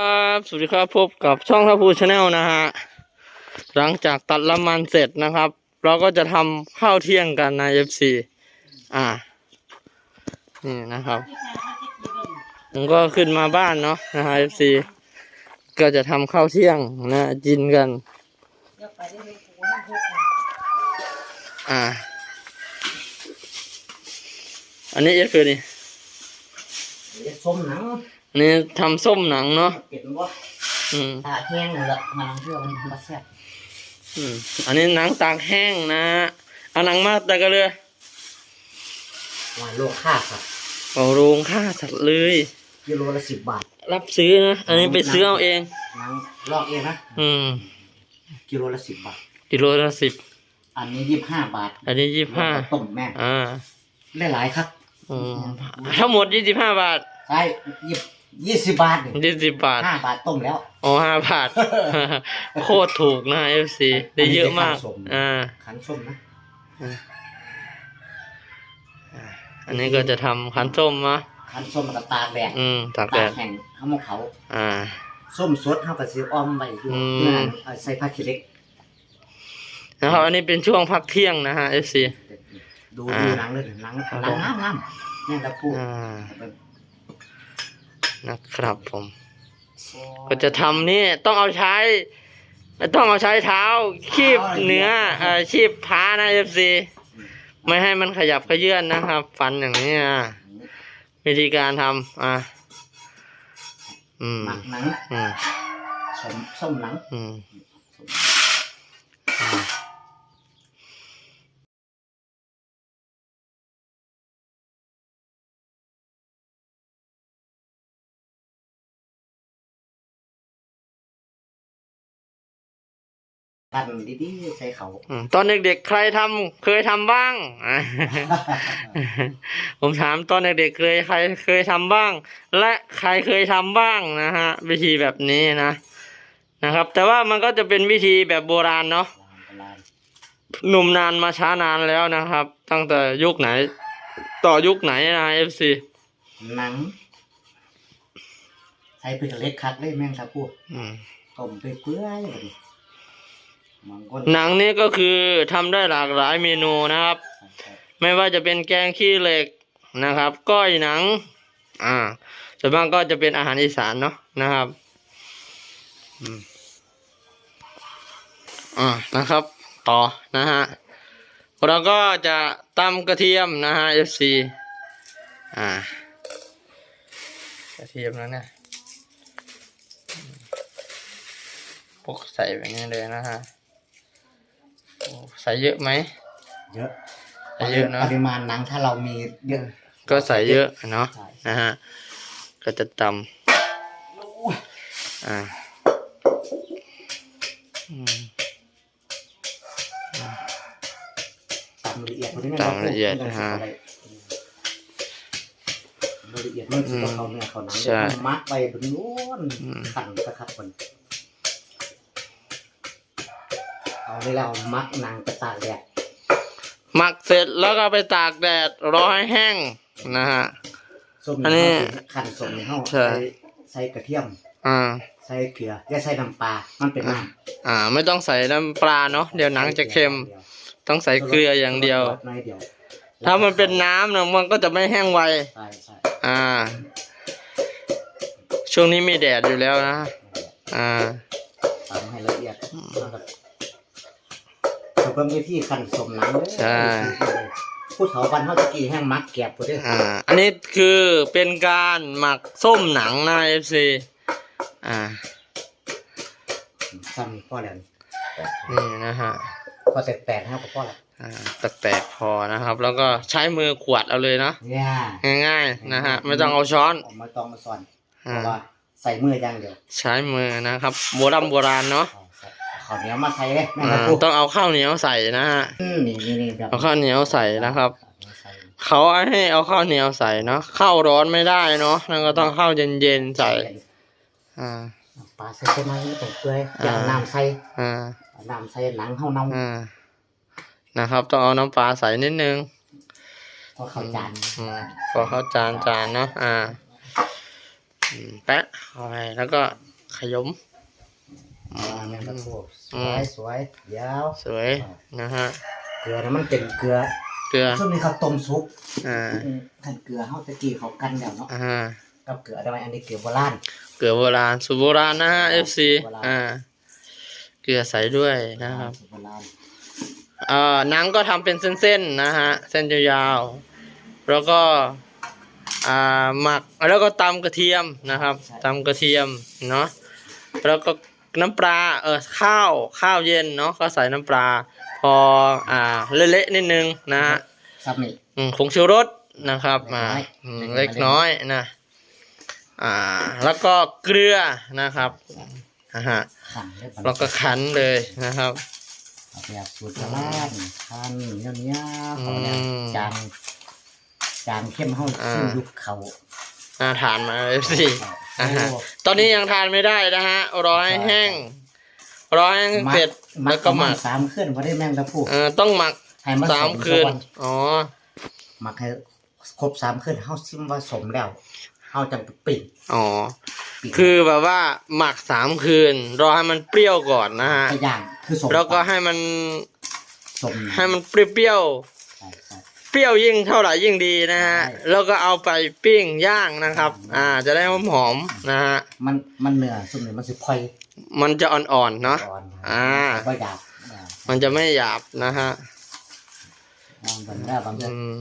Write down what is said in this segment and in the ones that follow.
ครับสวัสดีครับพบกับช่องทัพพูชาแนลนะฮะหลังจากตัดละมันเสร็จนะครับ เราก็จะทำข้าวเที่ยงกันน FC อ่า นี่นะครับผมก็ขึ้นมาบ้านเนาะนะฮะ FC ก็จะทำข้าวเที่ยงนะกินกัน อ่า อันนี้ก็คือนี่ส้มหนัง นนี้ทำส้มหนังเนาะเก็บมันว่าอืมตาแห้งเลยละมาลองเชื่อมันมาแซ่บอืมอันนี้หนังตากแห้งนะฮะเอาหนังมาแต่ก็เลยวายโลค่าครับเอาโรงฆ่าสัตว์เลยกิโลละสิบบาท รับซื้อนะอันนี้ไปซื้อเอาเองหนังลอกเองนะอืมกิโลละสิบบาทกิโลละสิบอันนี้ยี่สิบห้าบาท อันนี้ยี่สิบห้าแล้วก็ต้มแม่งอ่าได้หลายครับอืมทั้งหมดยี่สิบห้าบาทใช่ยี่ ยี่สิบบาทนี่ยี่สิบบาทห้าบาทต้มแล้ว อ๋อห้าบาท โคตรถูกนะเอฟซีได้เยอะมาก อ่าขันส้มนะ อันนี้ก็จะทำคั้นส้มมะขันส้มมันก็ตากแดดอืมตากแดตากดแห้งข้าวหมกเขา อ่า ส้มสดข้าวกระเสียอ้อมใบอยู่อืมเพื่อเอาใส่ผ้าขี้เหล็กนะครับอันนี้เป็นช่วงพักเที่ยงนะฮะเอฟซีดูอ่าดูหนังเลยหนังหนังน้ำน้ำนี่ตะปูอ่า นะครับผม ก็จะทำนี่ต้องเอาใช้ ต้องเอาใช้เท้าคีบเนื้อเอ่อคีบพ้านะเอฟซีไม่ให้มันขยับขยื่นนะครับ ฟันอย่างนี้อะวิธีการทำอะอืมหมักหนังอืมส้มส้มหนังอืม ปั่นดีๆใส่เขาอืมตอนเด็กๆใครทำเคยทำบ้างอะ ผมถามตอนเด็กๆเคยใครเคยทำบ้าง และใครเคยทำบ้างนะฮะ วิธีแบบนี้นะนะครับ แต่ว่ามันก็จะเป็นวิธีแบบโบราณเนาะ ลานหนุ่มนานมาช้านานแล้วนะครับ ตั้งแต่ยุคไหน ต่อยุคไหนนะเอฟซีหนัง ใส่ไปกับเล็กคักเลยแม่งครับพวกต้มไปเปื่อยเลยมันก็ หนังนี้ก็คือทำได้หลากหลายเมนูนะครับ ไม่ว่าจะเป็นแกงขี้เหล็กนะครับ ก้อยหนัง อ่าส่วนมากก็จะเป็นอาหารอีสานเนาะนะครับอืมอ่านะครับ ต่อนะฮะเราก็จะตำกระเทียมนะฮะ FC อ่ากระเทียมแล้วเนี่ยพวกใส่แบบนี้เลยนะฮะโอ้ ใส่เยอะไหมเยอะใส่เยอะเนอะปริมาณหนังถ้าเรามีเยอะก็ใส่เยอะเนาะใช่นะฮะก็จะตำอ่าอืมตามละเอียดกว่านี้ตามละเอียดไม่ต้งฮะใส่อะไรละเอียดมันคือเขาเนื้อเขาหนังใช่มักไปบนนู้นอืมขันกระครับคน เอาเวลาเอามักหนังไปตากแดดหมักเสร็จแล้วก็ไปตากแดดรอให้แห้งนะฮะ ส้มอันนี้ขันส้มในห้องใช่ใส่กระเทียม อ่า ใส่เกลืออย่าใส่น้ำปลา มันเป็นน้ำอ่า ไม่ต้องใส่น้ำปลาเนาะเดี๋ยวหนังจะเค็ม ต้องใส่เกลืออย่างเดียว น้อยเดียวถ้ามันเป็นน้ำเนี่ยมันก็จะไม่แห้งไว ใช่ใช่อ่า ช่วงนี้มีแดดอยู่แล้วนะ อ่าตามให้ละเอียดนะค รับแล้วก็มีที่ขันสมน้ำด้วยใช่ ผู้เฒ่าวันเขาตะกี้แห้งมักแกบไปด้วยอ่า อันนี้คือเป็นการหมักส้มหนังนะ FC อ่า ซ้ำพ่อแล้วนี่นะฮะ พอแตกๆให้กับพ่อแล้วอ่าแตกๆพอนะครับ แล้วก็ใช้มือขวดเอาเลยเนาะ เนี่ยง่ายๆนะฮะ ไม่ต้องเอาช้อนเามาต้องมาสอนเพอ่าราะว่าใส่มืออย่างเดียวใช้มือนะครับ โบราณโบราณเนาะเอาใส่ ข้าวเหนียวมาใส่เลยแม่อ่าครับพูดต้องเอาข้าวเหนียวใส่นะฮะอืมนี่นี่นี่แบบเอาข้าวเหนียวใส่นะครับเอาใส่เขาให้เอาข้าวเหนียวใส่เนาะข้าวร้อนไม่ได้เนาะนั่นก็ต้องข้าวเย็นๆใส่อ่า ปลาใส่ใช่ไหมตรงเปลือยอย่าเอาน้ำใส่อ่าเอาน้ำใส่หนังเฮาเน่าอ่านะครับ ต้องเอาน้ำปลาใส่นิดนึงพอเข้าจานอืมพอเข้าจานจานเนาะอ่าอืมแปะเข้าไปแล้วก็ขยม อ่าแมงตะโพดสอืวมยสวยยาวสวยนะฮะเกลือนะมันเป็นเกลือเกลือช่วงนี้เขาต้มซุปอ่าขันเกลือเฮาตะกี้เขากันแล้วเนาะอ่ากับเกลืออะไรอันนี้เกลือโบราณเกลือโบราณสูตรโบราณนะฮะ FC โบราณอ่าเกลือใส่ด้วยนะครับโบราณเอ่อหนังก็ทำเป็นเส้นๆนะฮะเส้นยาวๆแล้วก็อ่าหมักแล้วก็ตำกระเทียมนะครับตำกระเทียมเนาะแล้วก็ น้ำปลาเออข้าวข้าวเย็นเนาะก็ใส่น้ำปลา พออ่าเละๆนิดนึงนะฮะซับนี่ อืมผงชูรสนะครับอ่าอืมเล็เล็กกน้น้ออย ยนะอ่า แล้วก็เกลือนะครับอ่าฮะขันได้ปะแล้วก็ขันเลยนะครับเอาแบบสูตรโบราณขันเนี้ยเนี้ยๆเขาเนี่ยอืมจางจางเข้มเฮาอ่าซึ่งยุคเขา น่าทานมาเอฟซีอ่าฮะโอ้ตอนนี้ยังทานไม่ได้นะฮะรอให้แห้งรอให้แห้งเสร็จแล้วก็หมักสามขึ้นว่าได้แมงตะพูเออต้องหมักให้มันสามสคืนสักวัอ๋อหมักให้ครบสามคืนเฮาซิมว่าสมแล้วเฮาจังไปปิ้งอ๋อปิ้งคือแบบว่าหมักสามคืน รอให้มันเปรี้ยวก่อนนะฮะก็ย่างคือสมแล้วก็ให้มันสมให้มันเปรี้ยวใช่ใช่ๆ เปรี้ยวยิ่งเท่าไหร่ยิ่งดีนะฮะ ใช่ แล้วก็เอาไปปิ้งย่างนะครับ อ่า จะได้หอมๆนะฮะ มันมันเนื้อซุมนี่มันสิพลอยมันจะอ่อนๆเนาะ ก่อนอ่า บ่อยากอ่ามันจะไม่หยาบนะฮะลองเบิ่งได้บางเดือนอืม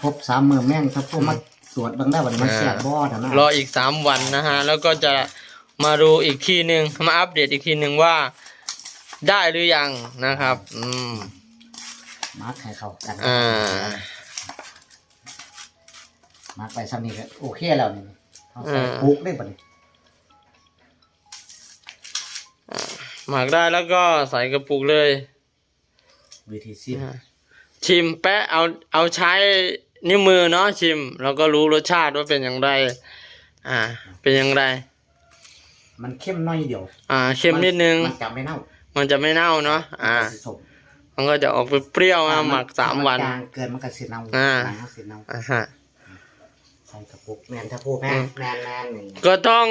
ครบสามมื้อแม่งถ้าพวกมาตรวจเบิ่งได้ว่ามันอ่า เสียบ่นะนะรออีกสามวันนะฮะ แล้วก็จะมาดูอีกทีหนึ่งมาอัปเดตอีกทีหนึ่งว่า ได้หรือยังนะครับ อืม มาร์คให้เข้ากันอ่า มาร์คไปซ้ำนี่ก็โอเคแล้วนี่เฮาใส่ปลูกได้บ่นี่หมักได้แล้วก็ใส่กระปุกเลยวิธีซิมชิมแปะเอาเอาใช้นิ้วมือเนาะชิม แล้วก็รู้รสชาติว่าเป็นอย่างไร อ่า เป็นอย่างไร มันเข้มน้อยเดียวอ่าเค็มนิดนึง มันจะไม่เน่ามันจะไม่เน่าเนาะอ่า มันจะสิสม มันก็จะออกไปเปรี้ยวอะหมักสามวันจางเกินมันก็สิเน่าอ่าหนังมันสิเน่าอ่าฮะ ใส่กระปุกแม่นถ้าพูดแม่อืนมแม่นแม่นหนึ่งก็ต้อง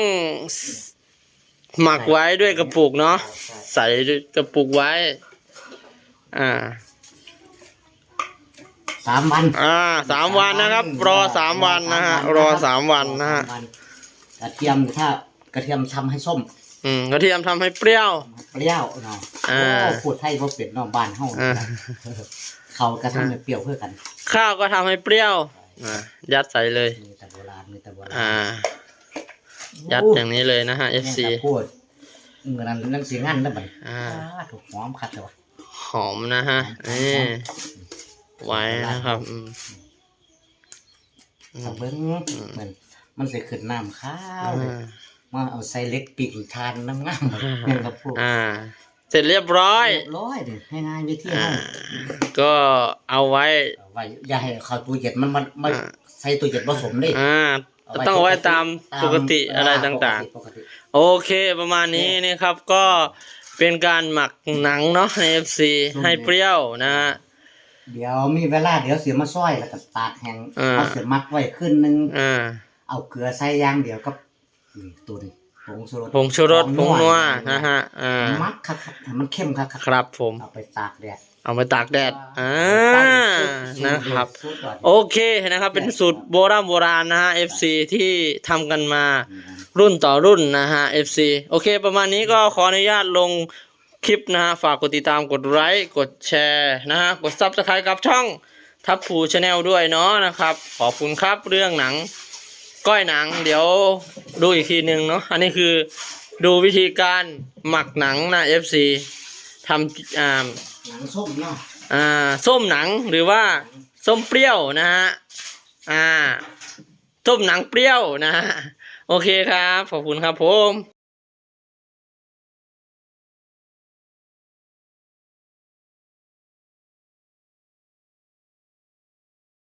หมักไว้ด้วยกระปุกเนาะใช่ใส่กระปุกไว้ อ่า สามวัน อ่าสามวันนะครับ รอสามวันนะฮะรอสามวันนะฮะรอสามกระเทียมถ้ากระเทียมทำให้ส้ม อืมกระเทียมทำให้เปรี้ยว เปรี้ยวเนาะอ่า โอ้พูดไทยบ่เป็นเนาะบ้านเฮาอ่าเขากระทำให้เปรี้ยวเพื่อกันข้าวก็ทำให้เปรี้ยวอ่ายัดใส่เลย มีแต่โบราณมีแต่โบราณอ่ายัดอย่างนี้เลยนะฮะ FC แม่งก็พูดเมื่อนั้นนั่นสิงั้นแล้วบัดอ่า ถูกหอมคักเลยว่ะหอมนะฮะนี่ไว้นะครับอืมอืม เอาเบิ้งเหมือนมันสิขึ้นน้ำข้าวเลย อ่า มาเอาใส่เล็กปีกทานน้ำงามๆเนี่ยกับพวกอ่า เสร็จเรียบร้อยเรียบร้อยดิให้ง่ายวิธีอ่าห้องก็เอาไว้เอาไว้อย่าให้เข้าตู้เย็นมันมันมันอ่าใส่ตู้เย็นผสมดิอ่าต้องเอาไว้ตามปกติอะไรต่างปกติๆโอเคประมาณนี้นี่ครับก็เป็นการหมักหนังเนาะใน FC ให้เปรี้ยวนะฮะเดี๋ยวมีเวลาเดี๋ยวเสียมาซอยแล้วก็ตากแห้งอ่าเอาเสียมัดไว้ขึ้นหนึงอ่าเอาเกลือใส่อย่างเดียวกับ นี่ตัวนี้ผงชูรสผงชูรสผงนัวนะฮะอ่ามัดคักๆให้มันเข้มคักๆครับผมเอาไปตากแดดเอามาตากแดด อ่า นะครับสูตรก่อนโอเค นะครับ เป็นสูตรโบราณโบราณนะฮะ FC ที่ทำกันมารุ่นต่อรุ่นนะฮะ FC โอเค ประมาณนี้ก็ขออนุญาตลงคลิปนะฮะ ฝากกดติดตาม กดไลค์ กดแชร์นะฮะ กด Subscribe กับช่องทับผูชาแนลด้วยเนาะนะครับ ขอบคุณครับเรื่องหนัง ก้อยหนัง เดี๋ยวดูอีกทีหนึ่งเนาะอันนี้คือดูวิธีการหมักหนังนะ FC ทำอ่าหนังส้มเนาะอ่าส้มหนังหรือว่าส้มเปรี้ยวนะฮะอ่าส้มหนังเปรี้ยวนะฮะโอเคครับขอบคุณครับผม